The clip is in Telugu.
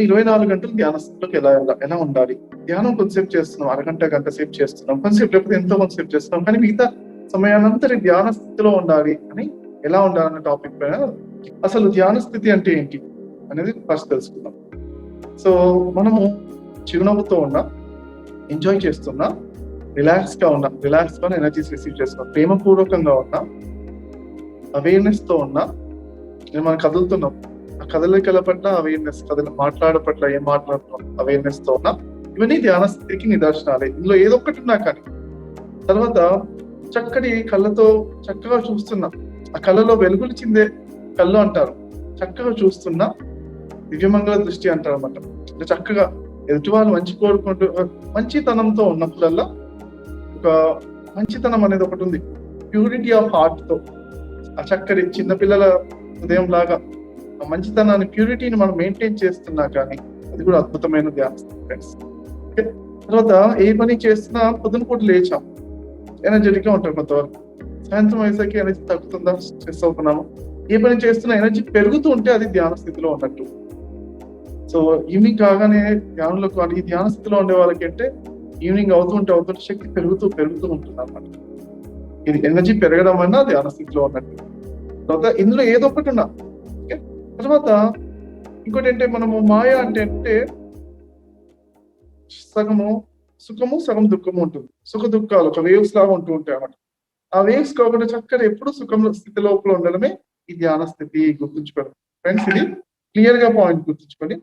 ఇరవై నాలుగు గంటలు ధ్యాన స్థితిలోకి ఎలా ఎలా- ఎలా ఉండాలి? ధ్యానం కొంతసేపు చేస్తున్నాం అరగంట గంట సేపు చేస్తున్నాం కొంతసేపు లేకపోతే ఎంతో కొంతసేపు చేస్తున్నాం కానీ మిగతా సమయానంతరి ధ్యాన స్థితిలో ఉండాలి అని ఎలా ఉండాలన్న టాపిక్ పైన అసలు ధ్యాన స్థితి అంటే ఏంటి అనేది ఫస్ట్ తెలుసుకుందాం. సో మనము చిరునవ్వుతో ఉన్నా ఎంజాయ్ చేస్తున్నా రిలాక్స్గా ఉన్నా రిలాక్స్గా ఎనర్జీస్ రిసీవ్ చేస్తున్నా ప్రేమపూర్వకంగా ఉన్నా అవేర్నెస్తో ఉన్నా నేను మనం కదులుతున్నాం కదలికల పట్ల అవేర్నెస్ కదల మాట్లాడ పట్ల ఏం మాట్లాడుతున్నాం? అవేర్నెస్తో ఉన్నా ఇవన్నీ ధ్యాన స్థితికి నిదర్శనాలే. ఇందులో ఏదో ఒకటి ఉన్నా కానీ. తర్వాత చక్కటి కళ్ళతో చక్కగా చూస్తున్నా. ఆ కళ్ళలో వెలుగులిచిందే కళ్ళు అంటారు. చక్కగా చూస్తున్నా దివ్యమంగళ దృష్టి అంటారు అనమాట అంటే చక్కగా ఎదుటి వాళ్ళు మంచి కోరుకుంటూ మంచితనంతో ఉన్నప్పుడల్లా ఒక మంచితనం అనేది ఒకటి ఉంది. ప్యూరిటీ ఆఫ్ హార్ట్తో. ఆ చక్కటి చిన్నపిల్లల హృదయం లాగా మంచితనాన్ని ప్యూరిటీని మనం మెయింటైన్ చేస్తున్నా కానీ అది కూడా అద్భుతమైన ధ్యానం ఫ్రెండ్స్ తర్వాత ఏ పని చేస్తున్నా పొద్దున పూట లేచాం. ఎనర్జెటిక్గా ఉంటాం కొంతవరకు. సాయంత్రం అయ్యేసరికి ఎనర్జీ తగ్గుతుందా? స్ట్రెస్ అవుతున్నాము? ఏ పని చేస్తున్నా ఎనర్జీ పెరుగుతూ ఉంటే అది ధ్యాన స్థితిలో ఉన్నట్టు. సో ఈవినింగ్ కాగానే ధ్యానంలో కానీ ఈ ధ్యాన స్థితిలో ఉండే వాళ్ళకి అంటే ఈవినింగ్ అవుతుంటే అవుతుంటే శక్తి పెరుగుతూ పెరుగుతూ ఉంటుంది అన్నమాట ఇది ఎనర్జీ పెరగడం వల్ల ధ్యాన స్థితిలో ఉన్నట్టు. తర్వాత ఇందులో ఏదో ఒకటి ఉన్నా తర్వాత ఇంకోటి అంటే మనము మాయ అంటే అంటే సగము సుఖము సగం దుఃఖము ఉంటుంది. సుఖ దుఃఖాలు ఒక వేవ్స్ లాగా ఉంటూ ఉంటాయి అన్నమాట. ఆ వేవ్స్ కాకుండా చక్కగా ఎప్పుడు సుఖం స్థితి లోపల ఉండడమే ఈ ధ్యాన స్థితి గుర్తుంచుకోండి ఫ్రెండ్స్ ఇది క్లియర్గా పాయింట్ గుర్తుంచుకోండి.